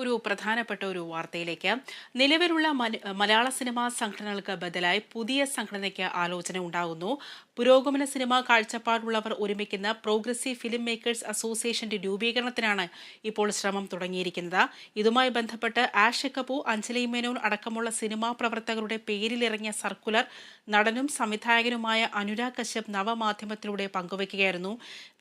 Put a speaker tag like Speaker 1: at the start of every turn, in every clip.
Speaker 1: ഒരു പ്രധാനപ്പെട്ട ഒരു വാർത്തയിലേക്ക്. നിലവിലുള്ള മലയാള സിനിമാ സംഘടനകൾക്ക് ബദലായി പുതിയ സംഘടനയ്ക്ക് ആലോചന ഉണ്ടാകുന്നു. പുരോഗമന സിനിമാ കാഴ്ചപ്പാടുള്ളവർ ഒരുമിക്കുന്ന പ്രോഗ്രസീവ് ഫിലിം മേക്കേഴ്സ് അസോസിയേഷന്റെ രൂപീകരണത്തിനാണ് ഇപ്പോൾ ശ്രമം തുടങ്ങിയിരിക്കുന്നത്. ഇതുമായി ബന്ധപ്പെട്ട് ആഷ് കപൂർ അഞ്ജലി മേനോൻ അടക്കമുള്ള സിനിമാ പ്രവർത്തകരുടെ പേരിലിറങ്ങിയ സർക്കുലർ നടനും സംവിധായകനുമായ അനുരാഗ് കശ്യപ് നവമാധ്യമത്തിലൂടെ പങ്കുവയ്ക്കുകയായിരുന്നു.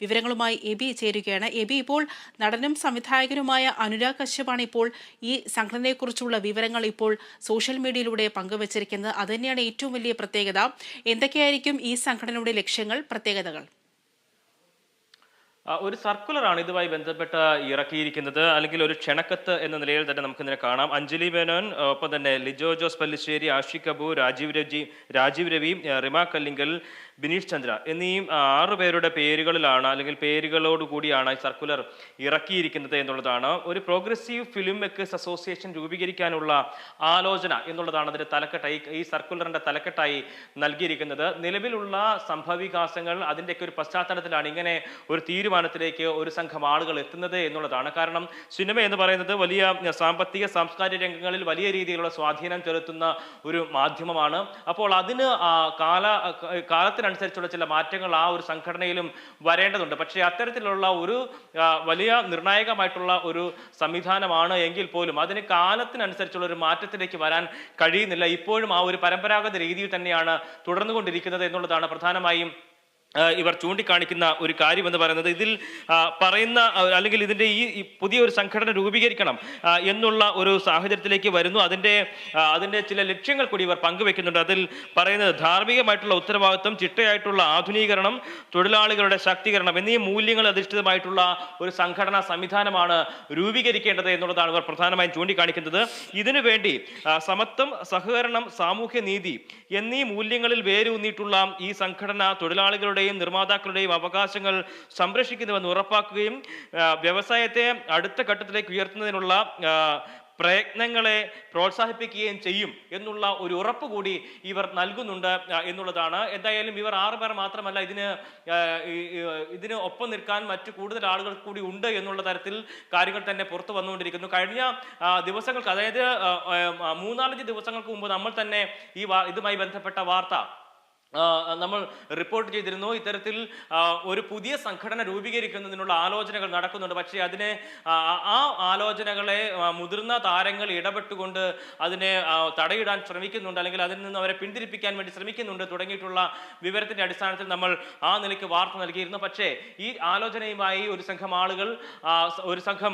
Speaker 1: വിവരങ്ങളുമായി എബി ചേരുകയാണ്. എബി ഇപ്പോൾ നടനും സംവിധായകനുമായ അനുരാഗ് കശ്യപാണ് ഇപ്പോൾ ഈ സംഘടനയെക്കുറിച്ചുള്ള വിവരങ്ങൾ ഇപ്പോൾ സോഷ്യൽ മീഡിയയിലൂടെ പങ്കുവച്ചിരിക്കുന്നത്. അതുതന്നെയാണ് ഏറ്റവും വലിയ പ്രത്യേകത. എന്തൊക്കെയായിരിക്കും ഈ സംഘടനയുടെ ലക്ഷ്യങ്ങൾ പ്രത്യേകതകൾ?
Speaker 2: ഒരു സർക്കുലർ ആണ് ഇതുമായി ബന്ധപ്പെട്ട് ഇറക്കിയിരിക്കുന്നത്. അല്ലെങ്കിൽ ഒരു ക്ഷണക്കത്ത് എന്ന നിലയിൽ തന്നെ നമുക്ക് ഇതിനെ കാണാം. അഞ്ജലി മേനോൻ ഒപ്പം തന്നെ ലിജോ ജോസ് പല്ലിശ്ശേരി ആഷി കപൂർ രാജീവ് രജി രാജീവ് രവി റിമ കല്ലിങ്കൽ ബിനീഷ് ചന്ദ്ര എന്നീ ആറു പേരുടെ പേരുകളിലാണ് അല്ലെങ്കിൽ പേരുകളോട് കൂടിയാണ് ഈ സർക്കുലർ ഇറക്കിയിരിക്കുന്നത് എന്നുള്ളതാണ്. ഒരു പ്രോഗ്രസീവ് ഫിലിം മേക്കേഴ്സ് അസോസിയേഷൻ രൂപീകരിക്കാനുള്ള ആലോചന എന്നുള്ളതാണ് അതിന്റെ തലക്കെട്ടായി ഈ സർക്കുലറിന്റെ തലക്കെട്ടായി നൽകിയിരിക്കുന്നത്. നിലവിലുള്ള സംഭവവികാസങ്ങൾ അതിന്റെയൊക്കെ ഒരു പശ്ചാത്തലത്തിലാണ് ഇങ്ങനെ ഒരു തീരുമാനത്തിലേക്ക് ഒരു സംഘം ആളുകൾ എത്തുന്നത് എന്നുള്ളതാണ്. കാരണം സിനിമ എന്ന് പറയുന്നത് വലിയ സാമ്പത്തിക സാംസ്കാരിക രംഗങ്ങളിൽ വലിയ രീതിയിലുള്ള സ്വാധീനം ചെലുത്തുന്ന ഒരു മാധ്യമമാണ്. അപ്പോൾ അതിന് കാല കാലത്തിനനുസരിച്ചുള്ള ചില മാറ്റങ്ങൾ ആ ഒരു സംഘടനയിലും വരേണ്ടതുണ്ട്. പക്ഷേ അത്തരത്തിലുള്ള ഒരു വലിയ നിർണായകമായിട്ടുള്ള ഒരു സംവിധാനമാണ് എങ്കിൽ പോലും അതിന് കാലത്തിനനുസരിച്ചുള്ള ഒരു മാറ്റത്തിലേക്ക് വരാൻ കഴിയുന്നില്ല. ഇപ്പോഴും ആ ഒരു പരമ്പരാഗത രീതിയിൽ തന്നെയാണ് തുടർന്നുകൊണ്ടിരിക്കുന്നത് എന്നുള്ളതാണ് പ്രധാനമായും ഇവർ ചൂണ്ടിക്കാണിക്കുന്ന ഒരു കാര്യം എന്ന് പറയുന്നത് ഇതിൽ പറയുന്ന അല്ലെങ്കിൽ ഇതിന്റെ ഈ പുതിയൊരു സംഘടന രൂപീകരിക്കണം എന്നുള്ള ഒരു സാഹചര്യത്തിലേക്ക് വരുന്നു. അതിന്റെ അതിന്റെ ചില ലക്ഷ്യങ്ങൾ കൂടി ഇവർ പങ്കുവെക്കുന്നുണ്ട്. അതിൽ പറയുന്നത് ധാർമ്മികമായിട്ടുള്ള ഉത്തരവാദിത്വം ചിട്ടയായിട്ടുള്ള ആധുനീകരണം തൊഴിലാളികളുടെ ശാക്തീകരണം എന്നീ മൂല്യങ്ങൾ അധിഷ്ഠിതമായിട്ടുള്ള ഒരു സംഘടനാ സംവിധാനമാണ് രൂപീകരിക്കേണ്ടത് എന്നുള്ളതാണ് ഇവർ പ്രധാനമായും ചൂണ്ടിക്കാണിക്കുന്നത്. ഇതിനു വേണ്ടി സമത്വം സഹകരണം സാമൂഹ്യ നീതി എന്നീ മൂല്യങ്ങളിൽ വേരൂന്നിയിട്ടുള്ള ഈ സംഘടന തൊഴിലാളികളുടെയും നിർമ്മാതാക്കളുടെയും അവകാശങ്ങൾ സംരക്ഷിക്കുന്നുവെന്ന് ഉറപ്പാക്കുകയും വ്യവസായത്തെ അടുത്ത ഘട്ടത്തിലേക്ക് ഉയർത്തുന്നതിനുള്ള പ്രയത്നങ്ങളെ പ്രോത്സാഹിപ്പിക്കുകയും ചെയ്യും എന്നുള്ള ഒരു ഉറപ്പ് കൂടി ഇവർ നൽകുന്നുണ്ട് എന്നുള്ളതാണ്. എന്തായാലും ഇവർ ആറ് പേർ മാത്രമല്ല ഇതിന് ഇതിന് ഒപ്പം നിൽക്കാൻ മറ്റു കൂടുതൽ ആളുകൾ കൂടി ഉണ്ട് എന്നുള്ള തരത്തിൽ കാര്യങ്ങൾ തന്നെ പുറത്തു വന്നുകൊണ്ടിരിക്കുന്നു. കഴിഞ്ഞ ദിവസങ്ങൾക്ക് അതായത് മൂന്നാലഞ്ച് ദിവസങ്ങൾക്ക് മുമ്പ് നമ്മൾ തന്നെ ഈ ഇതുമായി ബന്ധപ്പെട്ട വാർത്ത നമ്മൾ റിപ്പോർട്ട് ചെയ്തിരുന്നു ഇത്തരത്തിൽ ഒരു പുതിയ സംഘടന രൂപീകരിക്കുന്നതിനുള്ള ആലോചനകൾ നടക്കുന്നുണ്ട്. പക്ഷേ അതിനെ ആ, ആലോചനകളെ മുതിർന്ന താരങ്ങൾ ഇടപെട്ടുകൊണ്ട് അതിനെ തടയിടാൻ ശ്രമിക്കുന്നുണ്ട്. അല്ലെങ്കിൽ അതിൽ നിന്ന് അവരെ പിന്തിരിപ്പിക്കാൻ വേണ്ടി ശ്രമിക്കുന്നുണ്ട് തുടങ്ങിയിട്ടുള്ള വിവരത്തിന്റെ അടിസ്ഥാനത്തിൽ നമ്മൾ ആ നിലയ്ക്ക് വാർത്ത നൽകിയിരുന്നു. പക്ഷേ ഈ ആലോചനയുമായി ഒരു സംഘം ആളുകൾ ഒരു സംഘം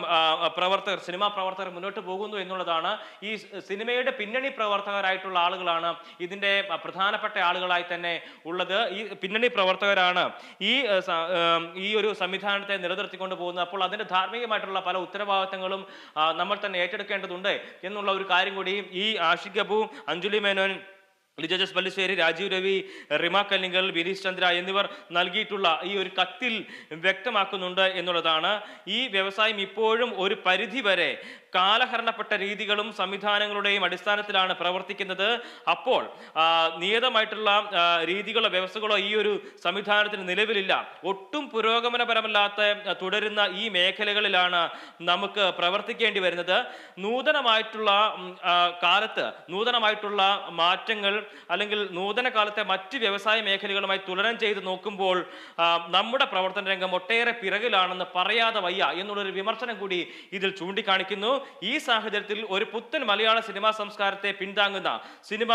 Speaker 2: പ്രവർത്തകർ സിനിമാ പ്രവർത്തകർ മുന്നോട്ട് പോകുന്നു എന്നുള്ളതാണ് ഈ സിനിമയുടെ പിന്നണി പ്രവർത്തകരായിട്ടുള്ള ആളുകളാണ് ഇതിന്റെ പ്രധാനപ്പെട്ട ആളുകളായി തന്നെ ഉള്ളത്. ഈ പിന്നണി പ്രവർത്തകരാണ്. ഈ ഈ ഒരു സംവിധാനത്തെ നിലനിർത്തിക്കൊണ്ട് പോകുന്നത്. അപ്പോൾ അതിന്റെ ധാർമ്മികമായിട്ടുള്ള പല ഉത്തരവാദിത്തങ്ങളും നമ്മൾ തന്നെ ഏറ്റെടുക്കേണ്ടതുണ്ട് എന്നുള്ള ഒരു കാര്യം കൂടി ഈ ആഷിഖ് അബു അഞ്ജലി മേനോൻ ലിജോ ജോസ് പല്ലിശ്ശേരി രാജീവ് രവി റിമ കല്ലിങ്കൽ ബിനീഷ് ചന്ദ്ര എന്നിവർ നൽകിയിട്ടുള്ള ഈ ഒരു കത്തിൽ വ്യക്തമാക്കുന്നുണ്ട് എന്നുള്ളതാണ്. ഈ വ്യവസായം ഇപ്പോഴും ഒരു പരിധി വരെ കാലഹരണപ്പെട്ട രീതികളും സംവിധാനങ്ങളുടെയും അടിസ്ഥാനത്തിലാണ് പ്രവർത്തിക്കുന്നത്. അപ്പോൾ നിയതമായിട്ടുള്ള രീതികളോ വ്യവസ്ഥകളോ ഈ ഒരു സംവിധാനത്തിന് നിലവിലില്ല. ഒട്ടും പുരോഗമനപരമല്ലാത്ത തുടരുന്ന ഈ മേഖലകളിലാണ് നമുക്ക് പ്രവർത്തിക്കേണ്ടി വരുന്നത്. നൂതനമായിട്ടുള്ള കാലത്ത് നൂതനമായിട്ടുള്ള മാറ്റങ്ങൾ അല്ലെങ്കിൽ നൂതന കാലത്തെ മറ്റ് വ്യവസായ മേഖലകളുമായി തുലനം ചെയ്ത് നോക്കുമ്പോൾ നമ്മുടെ പ്രവർത്തന രംഗം ഒട്ടേറെ പിറകിലാണെന്ന് പറയാതെ വയ്യ എന്നുള്ളൊരു വിമർശനം കൂടി ഇതിൽ ചൂണ്ടിക്കാണിക്കുന്നു. ഈ സാഹചര്യത്തിൽ ഒരു പുത്തൻ മലയാള സിനിമാ സംസ്കാരത്തെ പിന്താങ്ങുന്ന സിനിമ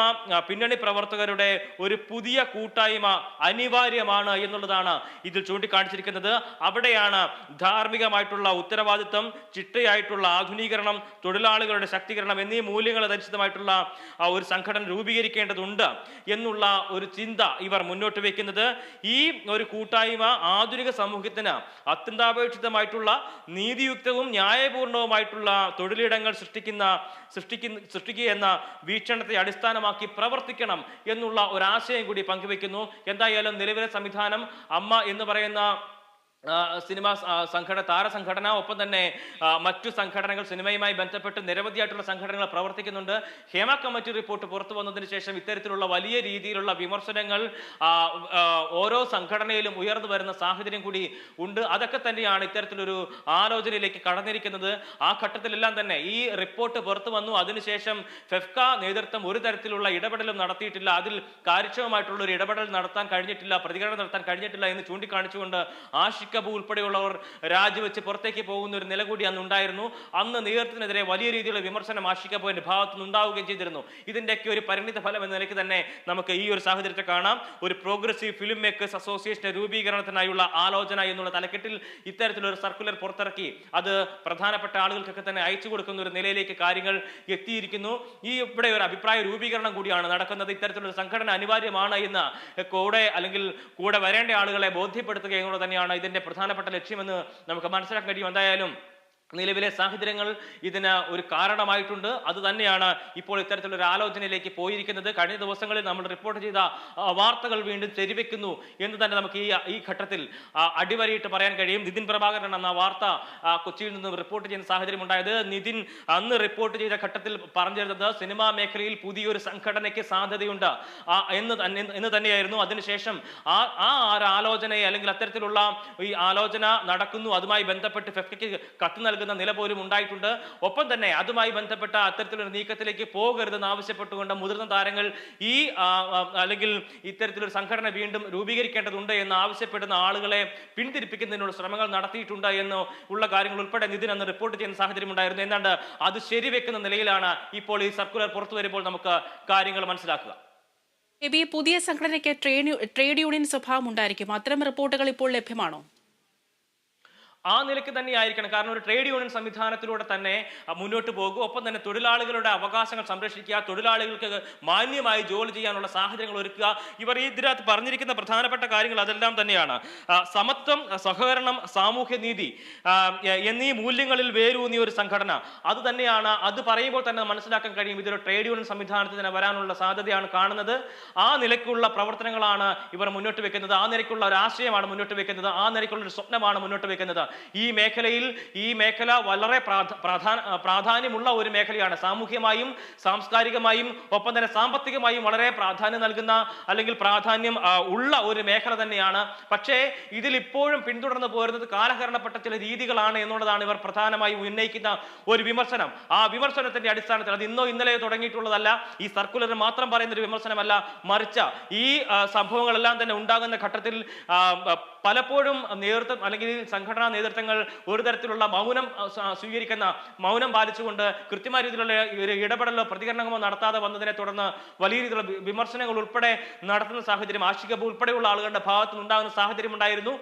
Speaker 2: പിന്നണി പ്രവർത്തകരുടെ ഒരു പുതിയ കൂട്ടായ്മ അനിവാര്യമാണ് എന്നുള്ളതാണ് ഇതിൽ ചൂണ്ടിക്കാണിച്ചിരിക്കുന്നത്. അവിടെയാണ് ധാർമ്മികമായിട്ടുള്ള ഉത്തരവാദിത്വം ചിട്ടയായിട്ടുള്ള ആധുനീകരണം തൊഴിലാളികളുടെ ശക്തീകരണം എന്നീ മൂല്യങ്ങൾ അധരിച്ചതുമായിട്ടുള്ള ആ ഒരു സംഘടന രൂപീകരിക്കേണ്ടതുണ്ട് എന്നുള്ള ഒരു ചിന്ത ഇവർ മുന്നോട്ട് വയ്ക്കുന്നത് ഈ ഒരു കൂട്ടായ്മ ആധുനിക സമൂഹത്തിന് അത്യന്താപേക്ഷിതമായിട്ടുള്ള നീതിയുക്തവും ന്യായപൂർണവുമായിട്ടുള്ള തൊഴിലിടങ്ങൾ സൃഷ്ടിക്കുന്ന സൃഷ്ടിക്കുന്ന സൃഷ്ടിക്കുക എന്ന വീക്ഷണത്തെ അടിസ്ഥാനമാക്കി പ്രവർത്തിക്കണം എന്നുള്ള ഒരാശയം കൂടി പങ്കുവെക്കുന്നു. എന്തായാലും നിലവിലെ സംവിധാനം അമ്മ എന്ന് പറയുന്ന സിനിമ സംഘടന താര സംഘടന ഒപ്പം തന്നെ മറ്റു സംഘടനകൾ സിനിമയുമായി ബന്ധപ്പെട്ട് നിരവധിയായിട്ടുള്ള സംഘടനകൾ പ്രവർത്തിക്കുന്നുണ്ട്. ഹേമ കമ്മിറ്റി റിപ്പോർട്ട് പുറത്തു വന്നതിന് ശേഷം ഇത്തരത്തിലുള്ള വലിയ രീതിയിലുള്ള വിമർശനങ്ങൾ ഓരോ സംഘടനയിലും ഉയർന്നു വരുന്ന സാഹചര്യം കൂടി ഉണ്ട്. അതൊക്കെ തന്നെയാണ് ഇത്തരത്തിലൊരു ആലോചനയിലേക്ക് കടന്നിരിക്കുന്നത്. ആ ഘട്ടത്തിലെല്ലാം തന്നെ ഈ റിപ്പോർട്ട് പുറത്തു വന്നു. അതിനുശേഷം ഫെഫ്ക നേതൃത്വം ഒരു തരത്തിലുള്ള ഇടപെടലും നടത്തിയിട്ടില്ല. അതിൽ കാര്യക്ഷമമായിട്ടുള്ള ഒരു ഇടപെടൽ നടത്താൻ കഴിഞ്ഞിട്ടില്ല പ്രതികരണം നടത്താൻ കഴിഞ്ഞിട്ടില്ല എന്ന് ചൂണ്ടിക്കാണിച്ചുകൊണ്ട് ആഷിഖ് കബു ഉൾപ്പെടെയുള്ളവർ രാജിവെച്ച് പുറത്തേക്ക് പോകുന്ന ഒരു നില കൂടി അന്ന് ഉണ്ടായിരുന്നു അന്ന് നേതൃത്വത്തിനെതിരെ വലിയ രീതിയിലുള്ള വിമർശനം ആഷിക്കബുവിന്റെ ഭാഗത്തു നിന്നുണ്ടാവുകയും ചെയ്തിരുന്നു. ഇതിന്റെയൊക്കെ ഒരു പരിണിത ഫലം എന്ന നിലയ്ക്ക് തന്നെ നമുക്ക് ഈ ഒരു സാഹചര്യത്തെ കാണാം. ഒരു പ്രോഗ്രസീവ് ഫിലിം മേക്കേഴ്സ് അസോസിയേഷന്റെ രൂപീകരണത്തിനായുള്ള ആലോചന എന്നുള്ള തലക്കെട്ടിൽ ഇത്തരത്തിലൊരു സർക്കുലർ പുറത്തിറക്കി അത് പ്രധാനപ്പെട്ട ആളുകൾക്കൊക്കെ തന്നെ അയച്ചു കൊടുക്കുന്ന ഒരു നിലയിലേക്ക് കാര്യങ്ങൾ എത്തിയിരിക്കുന്നു. ഈ ഇവിടെ ഒരു അഭിപ്രായ രൂപീകരണം കൂടിയാണ് നടക്കുന്നത്. ഇത്തരത്തിലൊരു സംഘടന അനിവാര്യമാണ് എന്ന് കൂടെ അല്ലെങ്കിൽ കൂടെ വരേണ്ട ആളുകളെ ബോധ്യപ്പെടുത്തുക എന്നുള്ളത് തന്നെയാണ് ഇതിന്റെ പ്രധാനപ്പെട്ട ലക്ഷ്യമെന്ന് നമുക്ക് മനസ്സിലാക്കാൻ കഴിയും. എന്തായാലും നിലവിലെ സാഹചര്യങ്ങൾ ഇതിന് ഒരു കാരണമായിട്ടുണ്ട്. അത് തന്നെയാണ് ഇപ്പോൾ ഇത്തരത്തിലൊരു ആലോചനയിലേക്ക് പോയിരിക്കുന്നത്. കഴിഞ്ഞ ദിവസങ്ങളിൽ നമ്മൾ റിപ്പോർട്ട് ചെയ്ത വാർത്തകൾ വീണ്ടും ചെരിവെക്കുന്നു എന്ന് തന്നെ നമുക്ക് ഈ ഈ ഘട്ടത്തിൽ അടിവരയിട്ട് പറയാൻ കഴിയും. നിതിൻ പ്രഭാകരൻ എന്ന വാർത്ത കൊച്ചിയിൽ നിന്നും റിപ്പോർട്ട് ചെയ്യുന്ന സാഹചര്യം ഉണ്ടായത്. നിതിൻ അന്ന് റിപ്പോർട്ട് ചെയ്ത ഘട്ടത്തിൽ പറഞ്ഞിരുന്നത് സിനിമാ മേഖലയിൽ പുതിയൊരു സംഘടനയ്ക്ക് സാധ്യതയുണ്ട്. എന്ന് എന്ന് തന്നെയായിരുന്നു. അതിനുശേഷം ആ ആ ഒരു ആലോചനയെ അല്ലെങ്കിൽ അത്തരത്തിലുള്ള ഈ ആലോചന നടക്കുന്നു. അതുമായി ബന്ധപ്പെട്ട് ഫെഫ്റ്റയ്ക്ക് കത്ത് നൽകുന്ന നില പോലും ഉണ്ടായിട്ടുണ്ട്. ഒപ്പം തന്നെ അതുമായി ബന്ധപ്പെട്ട അത്തരത്തിലൊരു നീക്കത്തിലേക്ക് പോകരുതെന്ന് ആവശ്യപ്പെട്ടുകൊണ്ട് മുതിർന്ന താരങ്ങൾ ഈ അല്ലെങ്കിൽ ഇത്തരത്തിലൊരു സംഘടന വീണ്ടും രൂപീകരിക്കേണ്ടതുണ്ട് എന്ന് ആവശ്യപ്പെടുന്ന ആളുകളെ പിന്തിരിപ്പിക്കുന്നതിനുള്ള ശ്രമങ്ങൾ നടത്തിയിട്ടുണ്ട് എന്ന് ഉള്ള കാര്യങ്ങൾ ഉൾപ്പെടെ നിതിൻ അന്ന് റിപ്പോർട്ട് ചെയ്യുന്ന സാഹചര്യം ഉണ്ടായിരുന്നു. എന്നാണ്ട് അത് ശരിവെക്കുന്ന നിലയിലാണ് ഇപ്പോൾ ഈ സർക്കുലർ പുറത്തു വരുമ്പോൾ നമുക്ക് കാര്യങ്ങൾ മനസ്സിലാക്കുക.
Speaker 1: പുതിയ സംഘടനയ്ക്ക് ട്രേഡ് ട്രേഡ് യൂണിയൻ സ്വഭാവം ഉണ്ടായിരിക്കും. അത്തരം റിപ്പോർട്ടുകൾ ഇപ്പോൾ ലഭ്യമാണോ?
Speaker 2: ആ നിലയ്ക്ക് തന്നെ ആയിരിക്കണം. കാരണം ഒരു ട്രേഡ് യൂണിയൻ സംവിധാനത്തിലൂടെ തന്നെ മുന്നോട്ട് പോകും. ഒപ്പം തന്നെ തൊഴിലാളികളുടെ അവകാശങ്ങൾ സംരക്ഷിക്കുക തൊഴിലാളികൾക്ക് മാന്യമായി ജോലി ചെയ്യാനുള്ള സാഹചര്യങ്ങൾ ഒരുക്കുക. ഇവർ ഇതിനകത്ത് പറഞ്ഞിരിക്കുന്ന പ്രധാനപ്പെട്ട കാര്യങ്ങൾ അതെല്ലാം തന്നെയാണ്. സമത്വം സഹകരണം സാമൂഹ്യ നീതി എന്നീ മൂല്യങ്ങളിൽ വേരൂന്നിയ ഒരു സംഘടന. അത് തന്നെയാണ് അത് പറയുമ്പോൾ തന്നെ മനസ്സിലാക്കാൻ കഴിയും. ഇതൊരു ട്രേഡ് യൂണിയൻ സംവിധാനത്തിൽ തന്നെ വരാനുള്ള സാധ്യതയാണ് കാണുന്നത്. ആ നിലയ്ക്കുള്ള പ്രവർത്തനങ്ങളാണ് ഇവർ മുന്നോട്ട് വെക്കുന്നത്. ആ നിലയ്ക്കുള്ള ഒരു ആശയമാണ് മുന്നോട്ട് വെക്കുന്നത്. ആ നിലയ്ക്കുള്ള ഒരു സ്വപ്നമാണ് മുന്നോട്ട് വെക്കുന്നത്. ഈ മേഖലയിൽ ഈ മേഖല വളരെ പ്രാധ- പ്രാധാന പ്രാധാന്യമുള്ള ഒരു മേഖലയാണ്. സാമൂഹ്യമായും സാംസ്കാരികമായും ഒപ്പം തന്നെ സാമ്പത്തികമായും വളരെ പ്രാധാന്യം നൽകുന്ന അല്ലെങ്കിൽ പ്രാധാന്യം ഉള്ള ഒരു മേഖല തന്നെയാണ്. പക്ഷേ ഇതിൽ ഇപ്പോഴും പിന്തുടർന്ന് പോരുന്നത് കാലഹരണപ്പെട്ട ചില രീതികളാണ് എന്നുള്ളതാണ് ഇവർ പ്രധാനമായും ഉന്നയിക്കുന്ന ഒരു വിമർശനം. ആ വിമർശനത്തിന്റെ അടിസ്ഥാനത്തിൽ അത് ഇന്നോ ഇന്നലെയോ തുടങ്ങിയിട്ടുള്ളതല്ല. ഈ സർക്കുലർ മാത്രം പറയുന്ന ഒരു വിമർശനമല്ല. മറിച്ച് ഈ സംഭവങ്ങളെല്ലാം തന്നെ ഉണ്ടാകുന്ന ഘട്ടത്തിൽ പലപ്പോഴും നേതൃത്വം അല്ലെങ്കിൽ സംഘടനാ നേതൃത്വങ്ങൾ ഒരു തരത്തിലുള്ള മൗനം സ്വീകരിക്കുന്ന മൗനം പാലിച്ചുകൊണ്ട് കൃത്യമായ രീതിയിലുള്ള ഒരു ഇടപെടലോ പ്രതികരണമോ നടത്താതെ വന്നതിനെ തുടർന്ന് വലിയ രീതിയിലുള്ള വിമർശനങ്ങൾ ഉൾപ്പെടെ നടത്തുന്ന സാഹചര്യം ആഷികബ് ഉൾപ്പെടെയുള്ള ആളുകളുടെ ഭാഗത്തുനിന്ന് ഉണ്ടാകുന്ന സാഹചര്യം ഉണ്ടായിരുന്നു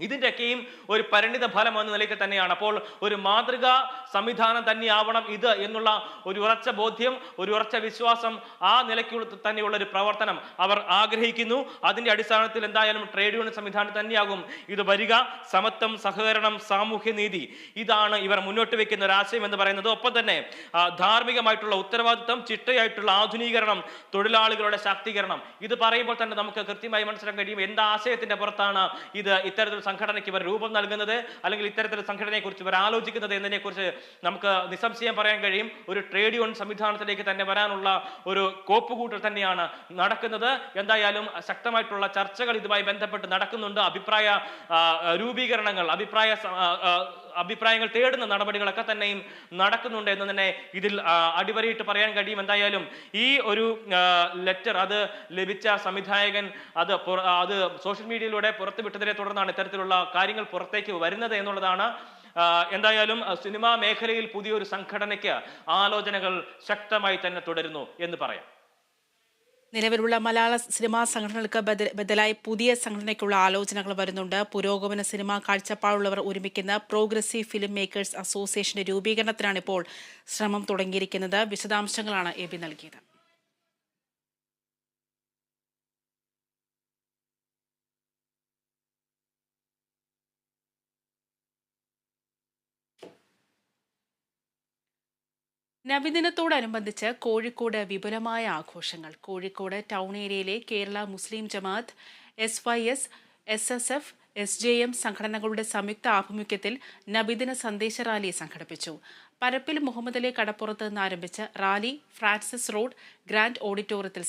Speaker 2: ഇതിന്റെയൊക്കെയും ഒരു പരിണിത ഫലം എന്ന നിലയ്ക്ക് തന്നെയാണ്. അപ്പോൾ ഒരു മാതൃകാ സംവിധാനം തന്നെയാവണം ഇത് എന്നുള്ള ഒരു ഉറച്ച ബോധ്യം ഒരു ഉറച്ച വിശ്വാസം ആ നിലയ്ക്ക് തന്നെയുള്ള ഒരു പ്രവർത്തനം അവർ ആഗ്രഹിക്കുന്നു. അതിന്റെ അടിസ്ഥാനത്തിൽ എന്തായാലും ട്രേഡ് യൂണിയൻ സംവിധാനം തന്നെയാകും. ഇത് വരിക സമത്വം സഹകരണം സാമൂഹ്യ നീതി ഇതാണ് ഇവർ മുന്നോട്ട് വെക്കുന്ന ഒരു ആശയം എന്ന് പറയുന്നത്. ഒപ്പം തന്നെ ധാർമ്മികമായിട്ടുള്ള ഉത്തരവാദിത്വം ചിട്ടയായിട്ടുള്ള ആധുനീകരണം തൊഴിലാളികളുടെ ശാക്തീകരണം. ഇത് പറയുമ്പോൾ തന്നെ നമുക്ക് കൃത്യമായി മനസ്സിലാക്കാൻ കഴിയും. എന്ത് ആശയത്തിന്റെ പുറത്താണ് ഇത് ഇത്തരത്തിൽ സംഘടനയ്ക്ക് ഇവർ രൂപം നൽകുന്നത് അല്ലെങ്കിൽ ഇത്തരത്തിൽ സംഘടനയെ കുറിച്ച് ഇവർ ആലോചിക്കുന്നത് എന്നതിനെ കുറിച്ച് നമുക്ക് നിസ്സംശയം പറയാൻ കഴിയും. ഒരു ട്രേഡ് യൂണിയൻ സംവിധാനത്തിലേക്ക് തന്നെ വരാനുള്ള ഒരു കോപ്പുകൂട്ടൽ തന്നെയാണ് നടക്കുന്നത്. എന്തായാലും ശക്തമായിട്ടുള്ള ചർച്ചകൾ ഇതുമായി ബന്ധപ്പെട്ട് നടക്കുന്നുണ്ട്. അഭിപ്രായ രൂപീകരണങ്ങൾ അഭിപ്രായ അഭിപ്രായങ്ങൾ തേടുന്ന നടപടികളൊക്കെ തന്നെയും നടക്കുന്നുണ്ട് എന്ന് തന്നെ ഇതിൽ അടിവരയിട്ട് പറയാൻ കഴിയും. എന്തായാലും ഈ ഒരു ലെറ്റർ അത് ലഭിച്ച സംവിധായകൻ അത് അത് സോഷ്യൽ മീഡിയയിലൂടെ പുറത്തുവിട്ടതിനെ തുടർന്നാണ് ഇത്തരത്തിലുള്ള കാര്യങ്ങൾ പുറത്തേക്ക് വരുന്നത് എന്നുള്ളതാണ്. എന്തായാലും സിനിമാ മേഖലയിൽ പുതിയൊരു സംഘടനയ്ക്ക് ആലോചനകൾ ശക്തമായി തന്നെ തുടരുന്നു എന്ന് പറയാം.
Speaker 1: നിലവിലുള്ള മലയാള സിനിമാ സംഘടനകൾക്ക് ബദലായി പുതിയ സംഘടനയ്ക്കുള്ള ആലോചനകൾ വരുന്നുണ്ട്. പുരോഗമന സിനിമാ കാഴ്ചപ്പാടുള്ളവർ ഒരുമിക്കുന്ന പ്രോഗ്രസീവ് ഫിലിം മേക്കേഴ്സ് അസോസിയേഷന്റെ രൂപീകരണത്തിനാണ് ഇപ്പോൾ ശ്രമം തുടങ്ങിയിരിക്കുന്നത്. വിശദാംശങ്ങളാണ് എബി നൽകിയത്. നബിദിനത്തോടനുബന്ധിച്ച് കോഴിക്കോട് വിപുലമായ ആഘോഷങ്ങൾ. കോഴിക്കോട് ടൗൺ ഏരിയയിലെ Kerala Muslim Jamaat S Y S S S F S J M സംഘടനകളുടെ സംയുക്ത ആഭിമുഖ്യത്തിൽ നബിദിന സന്ദേശ റാലി സംഘടിപ്പിച്ചു. പരപ്പിൽ മുഹമ്മദ് അലി കടപ്പുറത്ത് നിന്ന് ആരംഭിച്ച റാലി ഫ്രാൻസിസ് റോഡ് ഗ്രാൻഡ് ഓഡിറ്റോറിയത്തിൽ